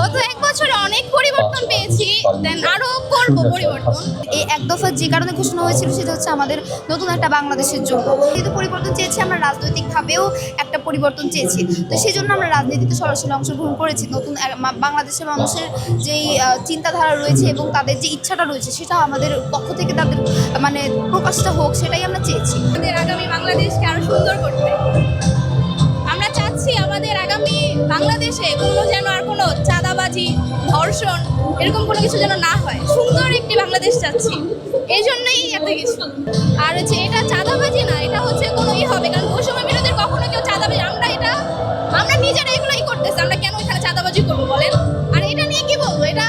গত এক বছরে অনেক পরিবর্তন পেয়েছি দেন আরও করব পরিবর্তন। এই এক দফা যে কারণে ঘোষণা হয়েছিল সেটা হচ্ছে আমাদের নতুন একটা বাংলাদেশের জন্য। যেহেতু পরিবর্তন চেয়েছি আমরা রাজনৈতিকভাবেও একটা পরিবর্তন চেয়েছি। তো সেই জন্য আমরা রাজনীতিতে সরাসরি অংশগ্রহণ করেছি। নতুন বাংলাদেশের মানুষের যেই চিন্তাধারা রয়েছে এবং তাদের যে ইচ্ছাটা রয়েছে সেটা আমাদের পক্ষ থেকে তাদের মানে প্রকাশটা হোক সেটাই আমরা চেয়েছি। আমাদের আগামী বাংলাদেশকে আরও সুন্দর করতে। ধর্ষণ এরকম কোনো কিছু যেন না হয়। সুন্দর একটি বাংলাদেশ চাচ্ছি। এই জন্যই এত কিছু আর হচ্ছে এটা চাঁদাবাজি না, এটা হচ্ছে কোনো ই হবে। কারণ বৈষম্য বিরোধীর কখনো কেউ চাঁদাবাজি, আমরা এটা, আমরা নিজেরা এগুলোই করতেছি। আমরা কেন এখানে চাঁদাবাজি করব বলেন? আর এটা নিয়ে কি বলব? এটা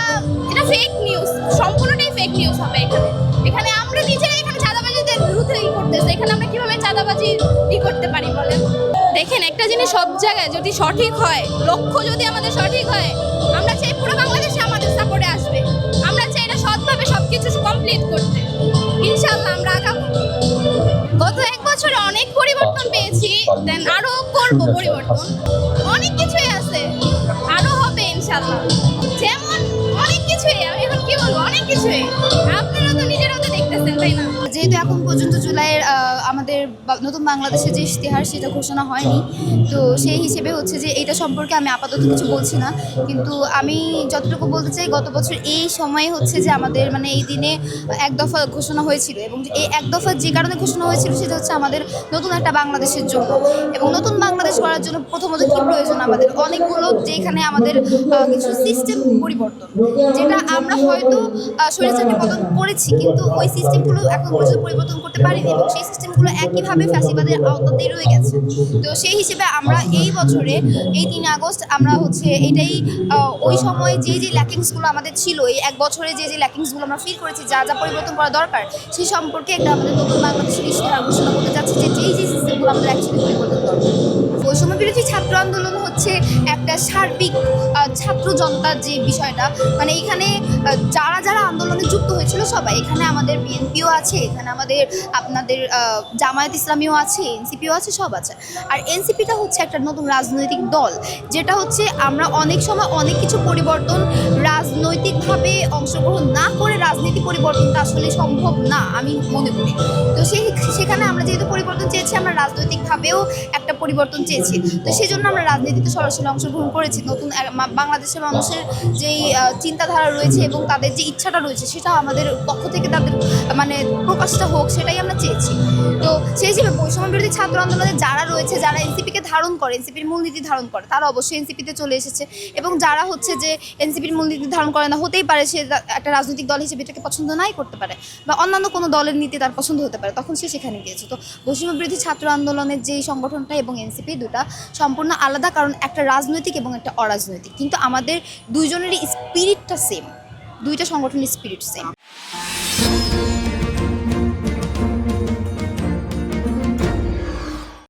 এটা ফেক নিউজ সম্পূর্ণটাই ফেক নিউজ হবে এখানে। এখানে আমরা নিজেরাই এখানে চাঁদাবাজিদের বিরুদ্ধে ই করতেছি। এখানে আমরা কীভাবে চাঁদাবাজি ই করতে পারি বলেন? দেখেন একটা জিনিস সব জায়গায় যদি সঠিক হয় লক্ষ্য যদি আমাদের সঠিক হয় আমরা চাই পুরো বাংলাদেশে আমাদের সাপোর্টে আসবে। আমরা চাই এটা সৎভাবে সব কিছু কমপ্লিট করতে। ইনশাল্লাহ আমরা আগাবো। গত এক বছরে অনেক পরিবর্তন পেয়েছি দেন আরও করব পরিবর্তন। অনেক কিছুই আছে আরও হবে ইনশাল্লাহ যেমন অনেক কিছুই আমি এখন কি বলব? অনেক কিছুই। যেহেতু এখন পর্যন্ত জুলাইয়ের আমাদের নতুন বাংলাদেশের যে ইশতেহার, সেটা ঘোষণা হয়নি। তো সেই হিসেবে হচ্ছে যে এটা সম্পর্কে আমি আপাতত কিছু বলছি না। কিন্তু আমি যতটুকু বলতে চাই, গত বছর এই সময়ে হচ্ছে যে আমাদের মানে এই দিনে এক দফা ঘোষণা হয়েছিল এবং এই এক দফা যে কারণে ঘোষণা হয়েছিল সেটা হচ্ছে আমাদের নতুন একটা বাংলাদেশের জন্য। এবং নতুন বাংলাদেশ করার জন্য প্রথমত কি প্রয়োজন আমাদের? অনেকগুলো যেখানে আমাদের কিছু সিস্টেম পরিবর্তন, যেটা আমরা হয়তো শরীরচাকরি পতন করেছি, কিন্তু ওই সিস্টেমগুলো এখন পর্যন্ত পরিবর্তন করতে পারিনি এবং সেই সিস্টেমগুলো একইভাবে ফ্যাসিবাদের আওতাতেই রয়ে গেছে। তো সেই হিসেবে আমরা এই বছরে, এই তিন আগস্ট, আমরা হচ্ছে এটাই ওই সময় যে যে ল্যাকিংসগুলো আমাদের ছিল, এই এক বছরে যে যে ল্যাকিংসগুলো আমরা ফিল করেছি, যা যা পরিবর্তন করা দরকার, সেই সম্পর্কে একটা আমাদের নতুন বাংলাদেশের ইশতেহার ঘোষণা করতে যাচ্ছে যে যেই যে সিস্টেমগুলো আমাদের অ্যাকচুয়ালি পরিবর্তন দরকার বৈষম্য বিরোধী ছাত্র আন্দোলন হচ্ছে একটা সার্বিক জনতার যে বিষয়টা মানে এখানে যারা যারা আন্দোলনে যুক্ত হয়েছিল সবাই, এখানে আমাদের বিএনপিও আছে, এখানে আমাদের, আপনাদের জামায়াত ইসলামীও আছে, এনসিপিও আছে, সব আছে। আর এনসিপিটা হচ্ছে একটা নতুন রাজনৈতিক দল, যেটা হচ্ছে আমরা অনেক সময় অনেক কিছু পরিবর্তন রাজনৈতিকভাবে অংশগ্রহণ না করে রাজনীতি পরিবর্তনটা আসলে সম্ভব না, আমি মনে করি। তো সেই সেখানে আমরা যেহেতু পরিবর্তন চেয়েছি, আমরা রাজনৈতিকভাবেও একটা পরিবর্তন চেয়েছি। তো সেই জন্য আমরা রাজনীতিতে সরাসরি অংশগ্রহণ করেছি। নতুন বাংলাদেশের মানুষের যেই চিন্তাধারা রয়েছে এবং তাদের যে ইচ্ছাটা রয়েছে, সেটা আমাদের পক্ষ থেকে তাদের মানে প্রকাশটা হোক, সেটাই আমরা চেয়েছি। তো সেই হিসেবে বৈষম্য বিরোধী ছাত্র আন্দোলনে যারা রয়েছে, যারা এনসিপিকে ধারণ করে, এনসিপির মূলনীতি ধারণ করে, তারা অবশ্যই এনসিপিতে চলে এসেছে। এবং যারা হচ্ছে যে এনসিপির মূলনীতি ধারণ করে না, হতেই পারে সে একটা রাজনৈতিক দল হিসেবে এটাকে পছন্দ নাই করতে পারে বা অন্যান্য কোনো দলের নীতি তার পছন্দ হতে পারে, তখন সে সেখানে গিয়েছে। তো বৈষম্য বিরোধী ছাত্র আন্দোলনের যেই সংগঠনটা এবং এনসিপি দুটা সম্পূর্ণ আলাদা, কারণ একটা রাজনৈতিক এবং একটা অরাজনৈতিক। কিন্তু আমাদের দুইজনেরই স্পিরিটটা সেম দুইটা সংগঠনের স্পিরিট সেম